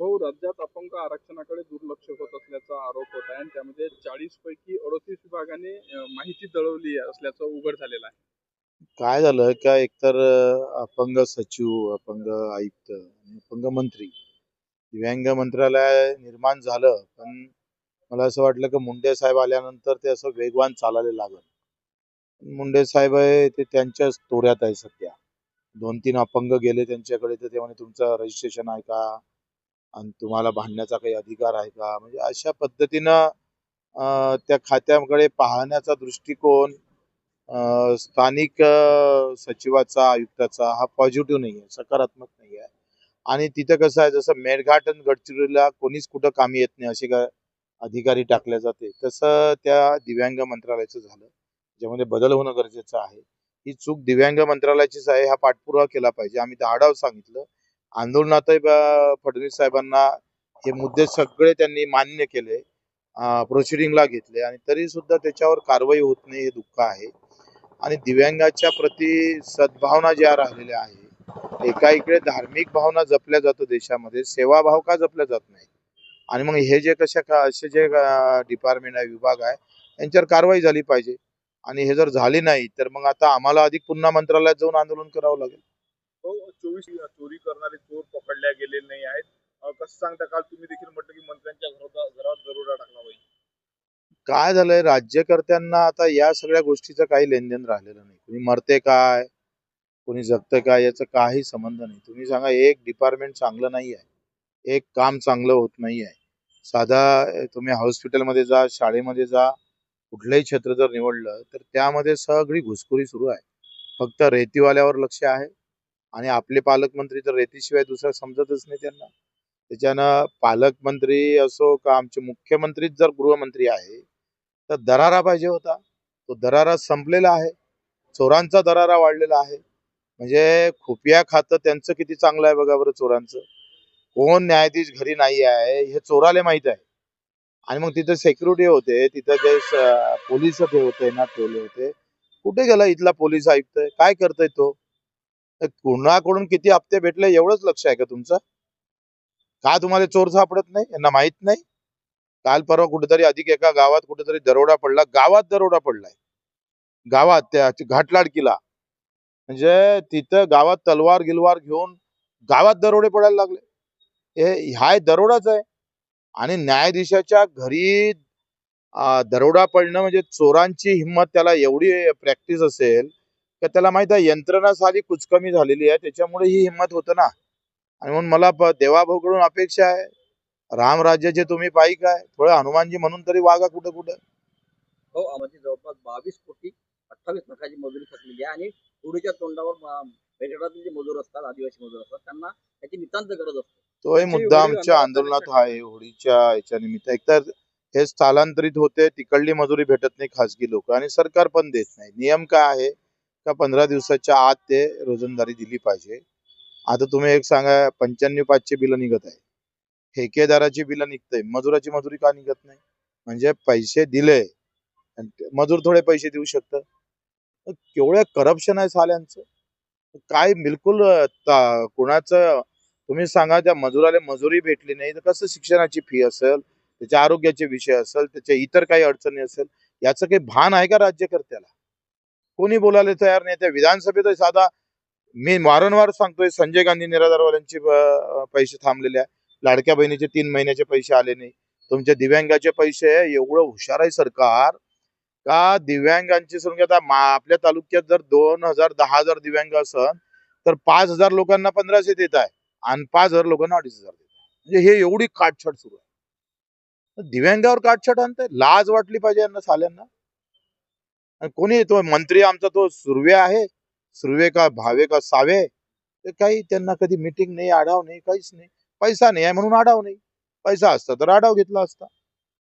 भाऊ राज्यात अपंग आरक्षणाकडे दुर्लक्ष होत असल्याचा आरोप होत आहे आणि त्यामध्ये चाळीस पैकी अडतीस विभागाने माहिती दळवली असल्याचं उघड झालेलं आहे. काय झालं? का एकतर अपंग सचिव अपंग आयुक्त अपंग मंत्री दिव्यांग मंत्रालय निर्माण झालं पण मला असं वाटलं की मुंडे साहेब आल्यानंतर ते असं वेगवान चालायला लागलं. मुंडे साहेब आहे ते त्यांच्याच तोऱ्यात आहे सध्या. दोन तीन अपंग गेले त्यांच्याकडे तर ते म्हणे तुमचं रजिस्ट्रेशन आहे का? आणि तुम्हाला भांडण्याचा काही अधिकार आहे का? म्हणजे अशा पद्धतीनं त्या खात्याकडे पाहण्याचा दृष्टिकोन स्थानिक सचिवाचा आयुक्ताचा हा पॉझिटिव्ह नाही आहे सकारात्मक नाही आहे आणि तिथं कसं आहे जसं मेळघाट आणि गडचिरोलीला कोणीच कुठं कामी येत नाही असे काय अधिकारी टाकले जाते तसं त्या दिव्यांग मंत्रालयाचं झालं ज्यामध्ये बदल होणं गरजेचं आहे. ही चूक दिव्यांग मंत्रालयाचीच आहे हा पाठपुरावा केला पाहिजे. आम्ही तर आढाव सांगितलं आंदोलनातही फडणवीस साहेबांना हे मुद्दे सगळे त्यांनी मान्य केले प्रोसिडिंगला घेतले आणि तरी सुद्धा त्याच्यावर कारवाई होत नाही हे दुःख आहे. आणि दिव्यांगाच्या प्रती सद्भावना ज्या राहिलेल्या आहे एका इकडे धार्मिक भावना जपल्या जातो देशामध्ये सेवाभाव का जपल्या जात नाही? आणि मग हे जे कशा का असे जे डिपार्टमेंट आहे विभाग आहे यांच्यावर कारवाई झाली पाहिजे. आणि हे जर झाली नाही तर मग आता आम्हाला अधिक पुन्हा मंत्रालयात जाऊन आंदोलन करावं लागेल. भाऊ चोवीस चोरी करणारे चोर पकडल्या गेलेले नाही आहेत. कसं सांगता काल तुम्ही देखील म्हटलं की मंत्र्यांच्या घरात घरात दरोडा टाकला पाहिजे. काय झालंय? राज्यकर्त्यांना आता या सगळ्या गोष्टीचं काही लेनदेन राहिलेलं नाही. कुणी मरते काय? कोणी जगते काय? याचा काही संबंध नाही. तुम्ही सांगा एक डिपार्टमेंट चांगलं नाही आहे. एक काम चांगलं होत नाही आहे. साधा तुम्ही हॉस्पिटलमध्ये जा शाळेमध्ये जा कुठलंही क्षेत्र जर निवडलं तर त्यामध्ये सगळी घुसखोरी सुरू आहे. फक्त रेतीवाल्यावर लक्ष आहे. आणि आपले पालकमंत्री तर रेतीशिवाय दुसरं समजतच नाही त्यांना. त्याच्यानं पालकमंत्री असो का आमचे मुख्यमंत्रीच जर गृहमंत्री आहे तर दरारा पाहिजे होता. तो दरारा संपलेला आहे. चोरांचा दरारा वाढलेला आहे. म्हणजे खुफिया खातं त्यांचं किती चांगलं आहे बघा बरं चोरांचं. कोण न्यायाधीश घरी नाही आहे हे चोराले माहीत आहे. आणि मग तिथे सेक्युरिटी होते तिथं जे पोलीस पोलीस होते ना ठेवले होते. कुठे गेला इथला पोलीस आयुक्त? काय करतोय तो? कुणाकडून किती हप्ते भेटले एवढंच लक्ष आहे का तुमचं? का तुम्हाला चोर सापडत नाही? यांना माहीत नाही? काल परवा कुठेतरी अधिक एका गावात कुठेतरी दरोडा पडला. गावात दरोडा पडलाय. गावात त्या घाटलाड किल्ला म्हणजे तिथं गावात तलवार गिलवार घेऊन गावात दरोडे पडायला लागले. हे हाय दरोडाच आहे. आणि न्यायाधीशाच्या घरी दरोडा पडणं म्हणजे चोरांची हिंमत त्याला एवढी प्रॅक्टिस असेल का त्याला माहीत आहे यंत्रणा सारी कुचकमी झालेली आहे त्याच्यामुळे ही हिंमत होतं ना. आणि म्हणून मला देवाभाऊकडून अपेक्षा आहे. राम राज्याचे तुम्ही पायी काय? थोडं हनुमानजी म्हणून तरी वागा कुठं कुठं. हो आम्हाला जवळपास बावीस कोटी अठ्ठावीस लाखाची मजुरी थकलेली आहे आणि पुढच्या तोंडावर जे मजूर असतात आदिवासी मजूर असतात त्यांना त्याची नितांत गरज असते. तोही त्याची मुद्दा आमच्या आंदोलनात आहे होळीच्या याच्या निमित्त एकतर हे स्थलांतरित होते तिकडली मजुरी भेटत नाही खासगी लोक आणि सरकार पण देत नाही. नियम काय आहे? का पंधरा दिवसाच्या आत ते रोजंदारी दिली पाहिजे? आता तुम्ही एक सांगा पंच्याण्णव पाचशे बिलं निघत आहे. ठेकेदाराची बिलं निघतंय. मजुराची मजुरी का निघत नाही? म्हणजे पैसे दिले मजूर थोडे पैसे देऊ शकतात. केवढ्या केवढं करप्शन आहे साल्यांचं. काय बिलकुल कुणाचं तुम्ही सांगा त्या मजुराला मजुरी भेटली नाही तर कसं शिक्षणाची फी असेल त्याच्या आरोग्याचे विषय असेल त्याच्या इतर काही अडचणी असेल याचं काही भान आहे का राज्यकर्त्याला? कोणी बोलायला तयार नाही त्या विधानसभेत साधा. मी वारंवार सांगतोय संजय गांधी निराधारवाल्यांचे पैसे थांबलेले आहे. लाडक्या बहिणीचे तीन महिन्याचे पैसे आले नाही. तुमच्या दिव्यांगाचे पैसे एवढं हुशार आहे सरकार. का दिव्यांगांची संख्या आता आपल्या तालुक्यात जर दोन हजार दहा हजार दिव्यांग असन तर पाच हजार लोकांना पंधराशे देत आहे. आणि पाच हजार लोकांना अडीच हजार देत आहे. म्हणजे हे एवढी काटछाट सुरू आहे. दिव्यांगावर काटछाट आणताय? लाज वाटली पाहिजे यांना साल्यांना? कोणी तो मंत्री आमचा तो सुर्वे आहे सुर्वे का भावे का सावे ते काही त्यांना कधी मिटिंग नाही आढाव नाही काहीच नाही. पैसा नाही आहे म्हणून आढाव नाही. पैसा असता तर आढाव घेतला असता.